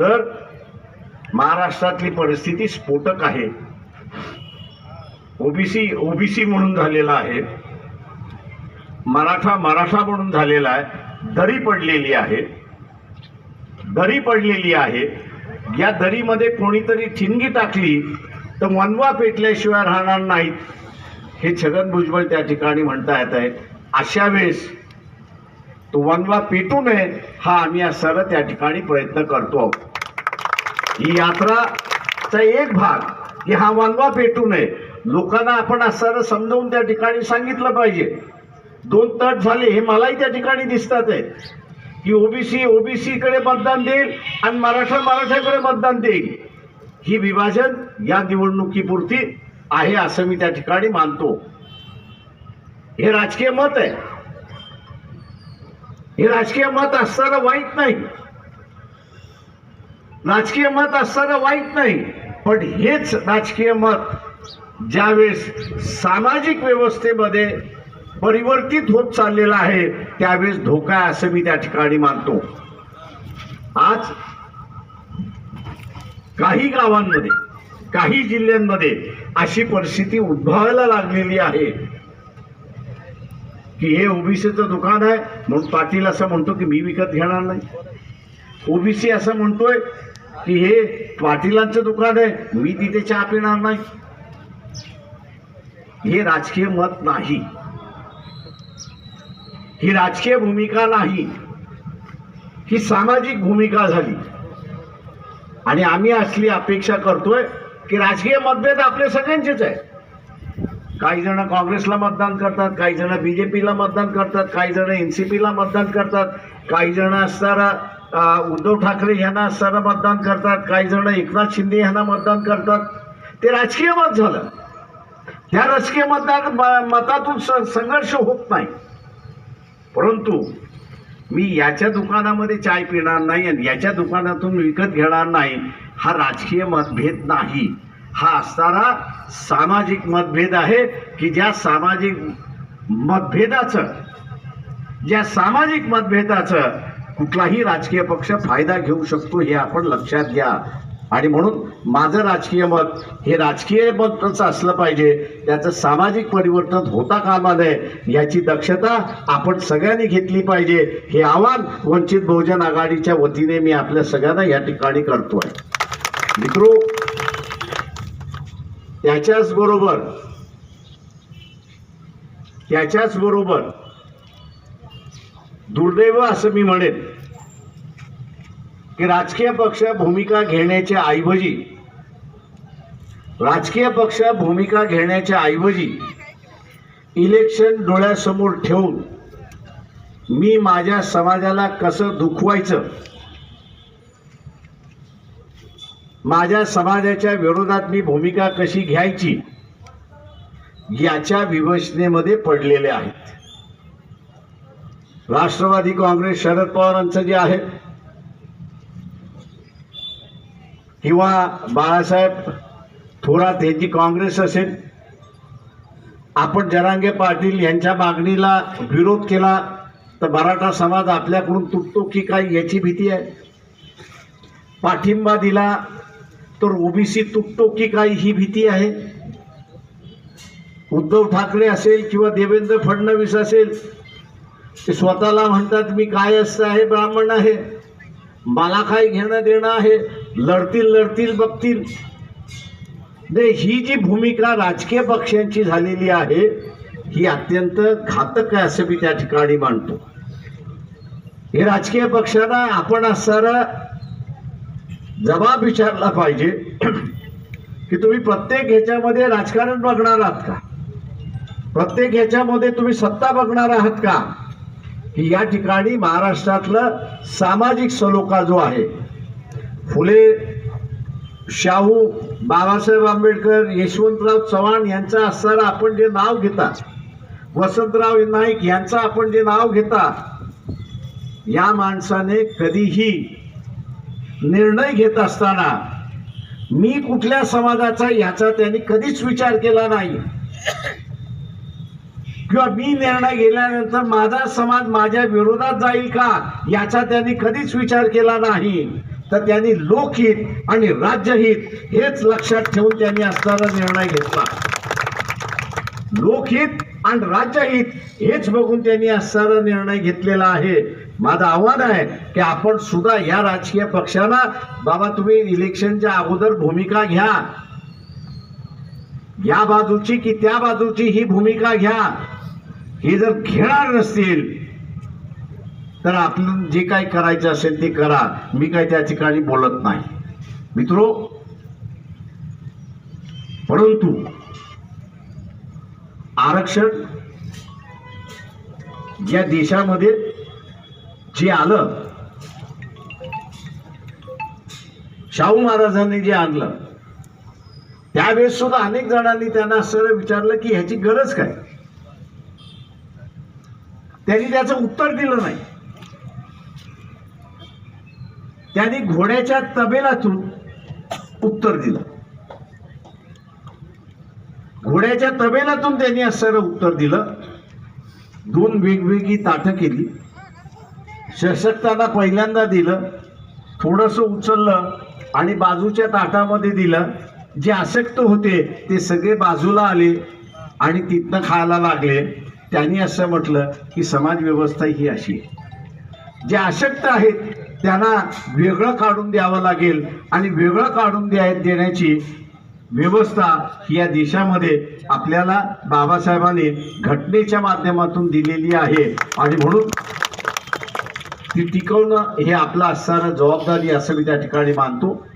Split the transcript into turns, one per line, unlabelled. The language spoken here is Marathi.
तर महाराष्ट्रातली परिस्थिती स्फोटक आहे. ओबीसी ओबीसी म्हणून झालेला आहे. मराठा मराठा म्हणून झालेला आहे. दरी पडलेली आहे. दरी पडलेली आहे. या दरीमध्ये कोणीतरी ठिणगी टाकली तर वनवा पेटल्याशिवाय राहणार नाहीत. हे छगन भुजबळ त्या ठिकाणी म्हणता येत आहे. अशा वेळेस तो वनवा पेटू नये हा आम्ही आज त्या ठिकाणी प्रयत्न करतो. आहोत ही यात्राचा एक भाग की हा वनवा पेटू नये. लोकांना आपण असं समजावून त्या ठिकाणी सांगितलं पाहिजे. दोन तट झाले हे मलाही त्या ठिकाणी दिसतात आहे की ओबीसी ओबीसीकडे मतदान देईल आणि मराठा मराठ्याकडे मतदान देईल. ही विभाजन या निवडणुकीपुरती आहे असं मी त्या ठिकाणी मानतो. हे राजकीय मत आहे. हे राजकीय मत असताना वाईट नाही. राजकीय मत असताना वाईट नाही पण हेच राजकीय मत ज्यावेळेस सामाजिक व्यवस्थेमध्ये परिवर्तित होत चाललेलं आहे त्यावेळेस धोका आहे असं मी त्या ठिकाणी मानतो. आज काही गावांमध्ये काही जिल्ह्यांमध्ये अशी परिस्थिती उद्भवायला लागलेली आहे की हे ओबीसीचं दुकान आहे म्हणून पाटील असं म्हणतो की मी विकत घेणार नाही. ओबीसी असं म्हणतोय की हे पाटीलांचं दुकान आहे मी तिथे चहा पिणार नाही. हे राजकीय मत नाही. ही राजकीय भूमिका नाही. ही सामाजिक भूमिका झाली. आणि आम्ही असली अपेक्षा करतोय की राजकीय मतभेद आपले सगळ्यांचेच आहे काही जण काँग्रेसला मतदान करतात काही जण बीजेपीला मतदान करतात काही जण एनसीपीला मतदान करतात काही जण असणारा उद्धव ठाकरे यांना सर मतदान करतात काही जण एकनाथ शिंदे यांना मतदान करतात. ते राजकीय मत झालं. त्या राजकीय मतदान म- मतातून संघर्ष होत नाही. परंतु मी याच्या दुकानामध्ये चाय पिणार नाही आणि याच्या दुकानातून विकत घेणार नाही हा राजकीय मतभेद नाही. हा असणारा सामाजिक मतभेद आहे की ज्या सामाजिक मतभेदाचं ज्या सामाजिक मतभेदाचं कुठलाही राजकीय पक्ष फायदा घेऊ शकतो हे आपण लक्षात घ्या. आणि म्हणून माझं राजकीय मत हे राजकीय मतच असलं पाहिजे. त्याचं सामाजिक परिवर्तन होता कामा नये याची दक्षता आपण सगळ्यांनी घेतली पाहिजे. हे आव्हान वंचित बहुजन आघाडीच्या वतीने मी आपल्या सगळ्यांना या ठिकाणी करतोय. मित्रो त्याच्याच बरोबर त्याच्याच बरोबर दुर्दैव असं मी म्हणेन की राजकीय पक्ष भूमिका घेण्याच्या ऐवजी राजकीय पक्ष भूमिका घेण्याच्या ऐवजी इलेक्शन डोळ्यासमोर ठेवून मी माझ्या समाजाला कसं दुखवायचं माझ्या समाजाच्या विरोधात मी भूमिका कशी घ्यायची याच्या विवेचनेमध्ये पडलेले आहेत. राष्ट्रवादी काँग्रेस शरद पवारांचं जे आहे किंवा बाळासाहेब थोरात यांची काँग्रेस असेल आपण जरांगे पाटील यांच्या मागणीला विरोध केला तर मराठा समाज आपल्याकडून तुटतो की काय याची भीती आहे? पाठिंबा दिला तर ओबीसी तुटतो की काय ही भीती आहे? उद्धव ठाकरे असेल किंवा देवेंद्र फडणवीस असेल ते स्वतःला म्हणतात मी काय असं आहे ब्राह्मण आहे. मला काय घेणं देणं आहे? लढतील लढतील बघतील. नाही ही जी भूमिका राजकीय पक्षांची झालेली आहे ही अत्यंत घातक आहे असं मी त्या ठिकाणी मानतो. हे राजकीय पक्षांना आपण असणारा जबाब विचारला पाहिजे. की तुम्ही प्रत्येक ह्याच्यामध्ये राजकारण बघणार आहात का? प्रत्येक ह्याच्यामध्ये तुम्ही सत्ता बघणार आहात का? की या ठिकाणी महाराष्ट्रातलं सामाजिक सलोखा जो आहे फुले शाहू बाबासाहेब आंबेडकर यशवंतराव चव्हाण यांचा असताना आपण जे नाव घेता वसंतराव नाईक यांचं आपण जे नाव घेता या माणसाने कधीही निर्णय घेत असताना मी कुठल्या समाजाचा याचा त्यांनी कधीच विचार केला नाही. किंवा मी निर्णय घेतल्यानंतर माझा समाज माझ्या विरोधात जाईल का? याचा त्यांनी कधीच विचार केला नाही. तर त्यांनी लोकहित आणि राज्यहित हेच लक्षात ठेवून त्यांनी असणारा निर्णय घेतला. लोकहित आणि राज्यहित हेच बघून त्यांनी असणारा निर्णय घेतलेला आहे. माझं आव्हान आहे की आपण सुद्धा या राजकीय पक्षाला बाबा तुम्ही इलेक्शनच्या अगोदर भूमिका घ्या. या बाजूची की त्या बाजूची ही भूमिका घ्या. हे जर घेणार नसतील तर आपलं जे काही करायचं असेल ते करा. मी काय त्या ठिकाणी बोलत नाही. मित्रो परंतु आरक्षण या देशामध्ये जे आलं शाहू महाराजांनी जे आणलं त्यावेळेस सुद्धा अनेक जणांनी त्यांना असं विचारलं की ह्याची गरज काय? त्यांनी त्याचं उत्तर दिलं नाही. त्यांनी घोड्याच्या तबेलातून उत्तर दिलं. घोड्याच्या तबेलातून त्यांनी असं उत्तर दिलं. दोन वेगवेगळी ताटं केली. सशक्तांना पहिल्यांदा दिलं. थोडंसं उचललं आणि बाजूच्या ताटामध्ये दिलं. जे आसक्त होते ते सगळे बाजूला आले आणि तिथनं खायला लागले. त्यांनी असं म्हटलं की समाजव्यवस्था ही अशी आहे. जे अशक्त आहेत त्यांना वेगळं काढून द्यावं लागेल आणि वेगळं काढून द्या देण्याची व्यवस्था या देशामध्ये आपल्याला बाबासाहेबांनी घटनेच्या माध्यमातून दिलेली आहे. आणि म्हणून ती टिकवणं हे आपलं असणारं जबाबदारी असं मी त्या ठिकाणी मानतो.